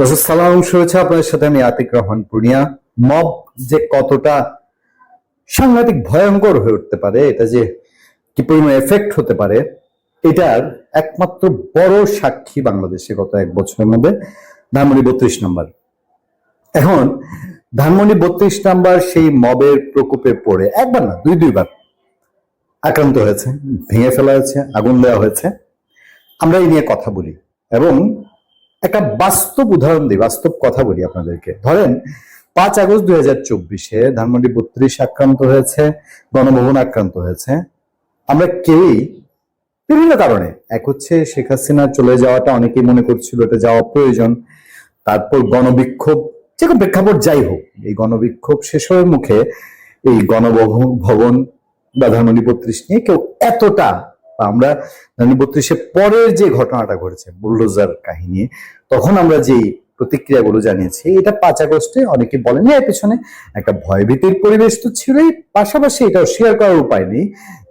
সালাম শুভেচ্ছা। আপনাদের সাথে আমি আতিক রহমান পূর্ণিয়া মব যে কতটা সাংঘাতিক ভয়ঙ্কর হয়ে উঠতে পারে, এটা যে কি পরিমাণ এফেক্ট হতে পারে, এটার একমাত্র বড় সাক্ষী বাংলাদেশে গত এক বছরের মধ্যে ধানমন্ডি বত্রিশ নম্বর। এখন, ধানমন্ডি বত্রিশ নাম্বার সেই মবের প্রকোপে পড়ে, একবার না, দুই, দুইবার আক্রান্ত হয়েছে, ভেঙে ফেলা হয়েছে, আগুন দেওয়া হয়েছে। আমরা এই নিয়ে কথা বলি এবং একটা বাস্তব উদাহরণ দিই, বাস্তব কথা বলি আপনাদেরকে। ধরেন, পাঁচ আগস্ট দুই হাজার চব্বিশে ধানমন্ডি বত্রিশ আক্রান্ত হয়েছে গণভবন আক্রান্ত হয়েছে। আমরা কেউই বিভিন্ন কারণে, এক হচ্ছে শেখ হাসিনা চলে যাওয়াটা অনেকেই মনে করছিল এটা যাওয়া প্রয়োজন, তারপর গণবিক্ষোভ, যে কোনো প্রেক্ষাপট যাই হোক, এই গণবিক্ষোভ শেষ হওয়ার মুখে এই গণভবন ভবন বা ধানমন্ডি বত্রিশ নিয়ে কেউ এতটা আমরা ধানমন্ডি বত্রিশের পরের যে ঘটনাটা ঘটেছে বুলডোজার কাহিনী, তখন আমরা যে প্রতিক্রিয়াগুলো জানিয়েছি, এটা পাঁচ আগস্টে অনেকে বলেন, এর পেছনে একটা ভয়ভীতির পরিবেশ তো ছিলই, পাশাপাশি এটাও শেয়ার করার উপায় নেই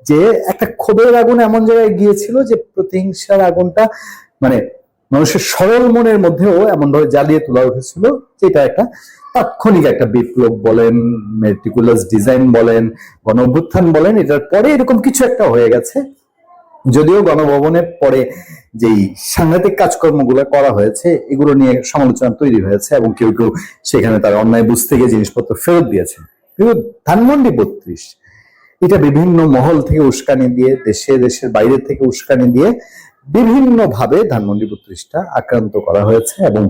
যে একটা ক্ষোভের আগুন এমন জায়গায় গিয়েছিল যে প্রতিহিংসার আগুনটা মানে মানুষের সরল মনের মধ্যেও এমনভাবে জ্বালিয়ে তোলা উঠেছিল, যেটা একটা তাৎক্ষণিক একটা বিপ্লব বলেন মেটিকুলাস ডিজাইন বলেন গণ বলেন, এটার পরে এরকম কিছু একটা হয়ে গেছে। যদিও গণভবনের পরে যেই সাংঘাতিক কাজকর্মগুলো করা হয়েছে, এগুলো নিয়ে সমালোচনা তৈরি হয়েছে এবং কেউ কেউ সেখানে তার অন্যায় বুঝতে গিয়ে জিনিসপত্র ফেরত দিয়েছে কিন্তু ধানমন্ডি বত্রিশ, এটা বিভিন্ন মহল থেকে উস্কানি দিয়ে, দেশে, দেশের বাইরে থেকে উস্কানি দিয়ে বিভিন্ন ভাবে ধানমন্ডি বত্রিশটা আক্রান্ত করা হয়েছে এবং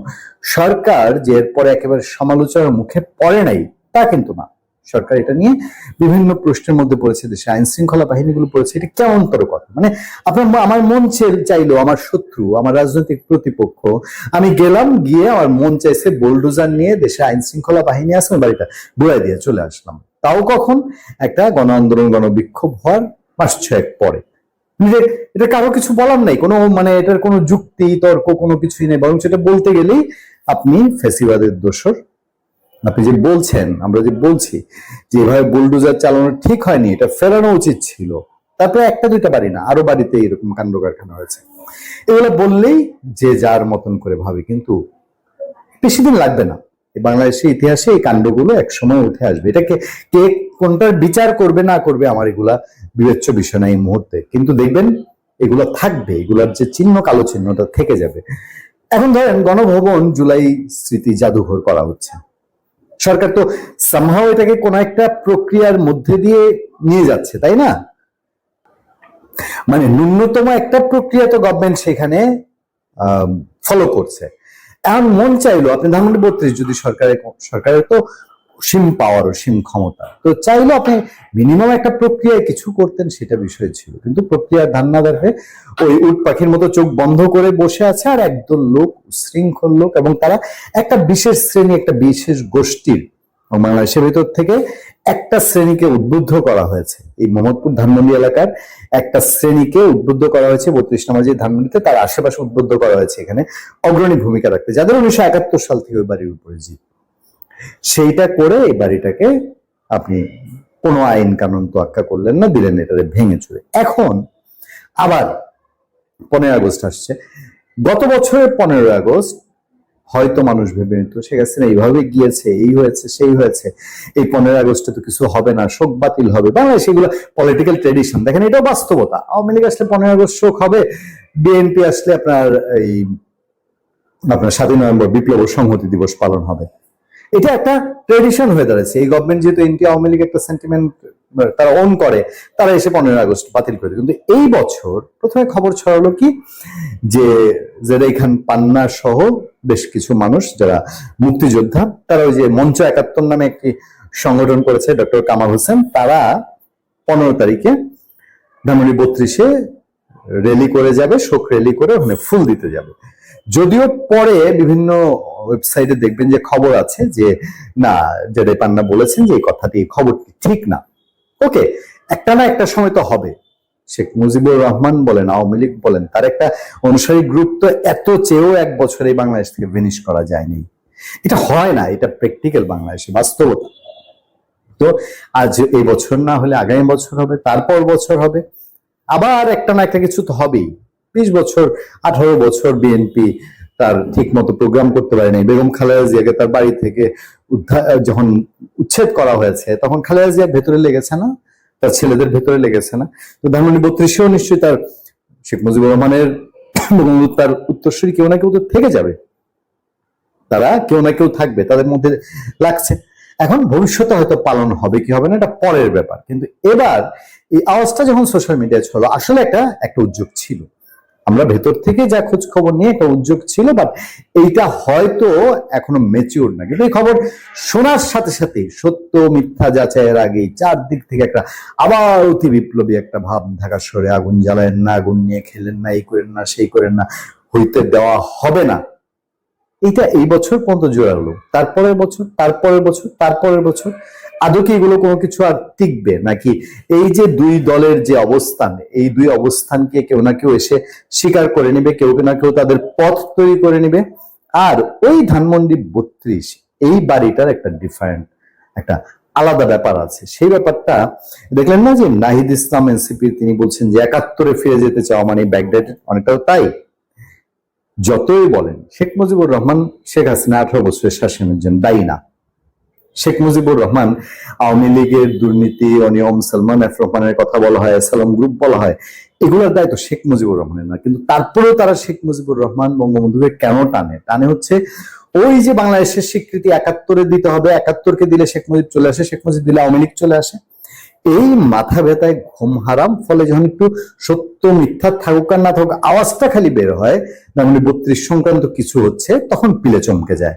সরকার যে এরপরে একেবারে সমালোচনার মুখে পড়ে নাই, তা কিন্তু না। সরকার এটা নিয়ে বিভিন্ন প্রশ্নের মধ্যে পড়েছে, দেশে আইন শৃঙ্খলা বাহিনীগুলো পড়েছে, এটা কেমন তর কথা? মানে আপনার আমার মন চাইলো, আমার শত্রু, আমার রাজনৈতিক প্রতিপক্ষ, আমি গেলাম, গিয়ে আমার মন চাইছে বোলডোজার নিয়ে দেশে আইন শৃঙ্খলা বাহিনী আছে বাড়িটা বুড়াই দিয়ে চলে আসলাম। তাও কখন? একটা গণ আন্দোলন গণবিক্ষোভ হওয়ার মাস ছয়েক পরে। এটা কারও কিছু বলার নাই, কোনো মানে এটার কোনো যুক্তি, তর্ক কোনো কিছুই নেই, বরং সেটা বলতে গেলেই আপনি ফেসিবাদের দোষর আপনি যে বলছেন, আমরা যে বলছি যে এভাবে বুলডোজার চালানো ঠিক হয়নি, এটা ফেরানো উচিত ছিল। তারপরে একটা দুইটা বাড়ি না, আরও বাড়িতে এরকম কাণ্ড কারখানা হয়েছে। এগুলো বললেই যে যার মতন করে ভাবে, কিন্তু বেশি দিন লাগবে না। বাংলাদেশের ইতিহাসে এই কাণ্ডগুলো একসময় উঠে আসবে। এটাকে কে কোনটার বিচার করবে, না করবে, আমার এগুলা বিবেচ্য বিষয় না এই মুহূর্তে। কিন্তু দেখবেন, এগুলো থাকবে, এগুলার যে চিহ্ন, কালো চিহ্নটা থেকে যাবে। এখন ধরেন গণভবন জুলাই স্মৃতি জাদুঘর করা হচ্ছে। সরকার তো সামহাও এটাকে কোন একটা প্রক্রিয়ার মধ্যে দিয়ে নিয়ে যাচ্ছে, তাই না? মানে ন্যূনতম একটা প্রক্রিয়া তো গভর্নমেন্ট সেখানে ফলো করছে। এখন মন চাইলো, আপনি ধানমন্ডি বত্রিশ যদি সরকারের সরকারের তো সীম পাওয়ার ও সীম ক্ষমতা। তো চাইলো আপনি মিনিমাম একটা প্রক্রিয়ায় কিছু করতেন সেটা বিষয় ছিল। কিন্তু প্রক্রিয়ার ধান না দেখে ওই উট পাখির মতো চোখ বন্ধ করে বসে আছে আর একদল লোক শৃঙ্খল লোক এবং তারা একটা বিশেষ শ্রেণি, একটা বিশেষ গোষ্ঠীর বাংলাদেশের ভিতর থেকে একটা শ্রেণীকে উদ্বুদ্ধ করা হয়েছে। এই মোহাম্মদপুর ধানমন্ডি এলাকার একটা শ্রেণীকে উদ্বুদ্ধ করা হয়েছে, বত্রিশ নাম্বার যে ধানমন্ডিতে তার আশেপাশে উদ্বুদ্ধ করা হয়েছে এখানে। অগ্রণী ভূমিকা রাখতে। যাদের উনিশশো একাত্তর সাল থেকে ওই বাড়ির উপরে জিত সেইটা করে এই বাড়িটাকে আপনি কোনো আইন কানুন তোয়াক্কা করলেন না, দিলেন এটারে ভেঙে চুরে। এখন আবার পনেরো আগস্ট আসছে। গত বছরের পনেরোই আগস্ট হয়তো মানুষ ভেবে নিত শেখ হাসিনা এইভাবে গিয়েছে, এই হয়েছে, সেই হয়েছে। এই পনেরো আগস্টে তো কিছু হবে না, শোক বাতিল হবে। বাংলাদেশ এগুলো পলিটিক্যাল ট্রেডিশন দেখেন, এটাও বাস্তবতা। আওয়ামী লীগ আসলে পনেরো আগস্ট শোক হবে। বিএনপি আসলে আপনার এই আপনার সাতই নভেম্বর বিপ্লব সংহতি দিবস পালন হবে। এটা একটা ট্রেডিশন হয়ে দাঁড়াচ্ছে। এই গভর্নমেন্ট যেহেতু এনটি আওয়ামী লীগ একটা সেন্টিমেন্ট তারা অন করে, তারা এসে পনেরো আগস্ট বাতিল করে। কিন্তু এই বছর প্রথমে খবর ছড়ালো কি? যে জেরাই খান পান্না সহ বেশ কিছু মানুষ, যারা মুক্তিযোদ্ধা, তারা ওই যে মঞ্চ একাত্তর নামে একটি সংগঠন করেছে ডক্টর কামাল হোসেন, তারা পনেরো তারিখে ধানমন্ডি বত্রিশে র্যালি করে যাবে, শোক র্যালি করে ওখানে ফুল দিতে যাবে। যদিও পরে বিভিন্ন ওয়েবসাইটে দেখবেন যে খবর আছে যে, না জেডে পান্না বলেছেন যে এই কথাটি খবরটি ঠিক না। ওকে একটা না একটা সময় তো হবে। শেখ মুজিবুর রহমান বলেন, আওয়ামী লীগ বলেন, তার একটা অনুসারী গ্রুপ তো এত চেয়েও এক বছরে বাংলাদেশ থেকে ফিনিশ করা যায়নি। এটা হয় না, এটা প্র্যাকটিক্যাল বাংলাদেশে, বাস্তবতা। তো আজ এই বছর না হলে আগামী বছর হবে, তারপর বছর হবে। আবার একটা না একটা কিছু তো হবেই। বিশ বছর, আঠারো বছর বিএনপি তার ঠিক মতো প্রোগ্রাম করতে পারেনি বেগম খালেদা জিয়াকে তার বাড়ি থেকে উদ্ধার যখন উচ্ছেদ করা হয়েছে, তখন খালেদা জিয়ার ভেতরে লেগেছে না? তার ছেলেদের ভেতরে লেগেছে না? তো ধানমন্ডি বত্রিশেও নিশ্চয়ই তার শেখ মুজিবুর রহমানের তার উত্তরসূরি কেউ না কেউ তো থেকে যাবে। তারা কেউ না কেউ থাকবে, তাদের মধ্যে লাগছে। এখন ভবিষ্যতে হয়তো পালন হবে কি হবে না, এটা পরের ব্যাপার। কিন্তু এবার এই আওয়াজটা যখন সোশ্যাল মিডিয়ায় ছড়ালো, আসলে একটা একটা উদ্যোগ ছিল। আমরা ভেতর থেকে যা খোঁজ খবর নিয়ে একটা উদ্যোগ ছিল বাট এইটা হয়তো এখনও মেচিউর না। কিন্তু এই খবর শোনার সাথে সাথে সত্য, মিথ্যা যাচাইয়ের আগেই চারদিক থেকে একটা আবার অতি বিপ্লবী একটা ভাব ঢাকা সরে আগুন জ্বালায়েন না, আগুন নিয়ে খেলেন না, এই করেন না, সেই করেন না, হইতে দেওয়া হবে না। এটা এই বছর পর্যন্ত জোরালো। তারপরের বছর তারপরের বছর তারপরের বছর আদৌ কি এগুলো কোনো কিছু আর টিকবে? নাকি এই যে দুই দলের যে অবস্থান, এই দুই অবস্থানকে কেউ না কেউ এসে স্বীকার করে নেবে, কেউ না কেউ তাদের পথ তৈরি করে নেবে। আর ওই ধানমন্ডি বত্রিশ, এই বাড়িটার একটা ডিফারেন্ট একটা আলাদা ব্যাপার আছে। সেই ব্যাপারটা দেখলেন না যে নাহিদ ইসলাম এনসিপি তিনি বলছেন যে একাত্তরে ফিরে যেতে চাওয়া মানে ব্যাকডেট অনেকটাও তাই। যতই বলেন, শেখ মুজিবুর রহমান, শেখ হাসিনা আঠারো বছরের শাসনের জন্য দায়ী না। শেখ মুজিবুর রহমান, আওয়ামী লীগের দুর্নীতি, অনিয়ম, সালমান এফ রহমানের কথা বলা হয়, সালাম গ্রুপ বলা হয়, এগুলোর দায়িত্ব শেখ মুজিবুর রহমানের না। কিন্তু তারপরেও তারা শেখ মুজিবুর রহমান বঙ্গবন্ধুকে কেন টানে? টানে হচ্ছে ওই যে বাংলাদেশের স্বীকৃতি একাত্তরে দিতে হবে, একাত্তরকে দিলে শেখ মুজিব চলে আসে, শেখ মুজিব দিলে আওয়ামী লীগ চলে আসে। এই মাথা ব্যথায় ঘুম হারাম, ফলে যখন একটু সত্য মিথ্যা থাকুক আর না থাকুক, আওয়াজটা খালি বের হয় মানে বত্রিশ সংক্রান্ত কিছু হচ্ছে, তখন পিলে চমকে যায়।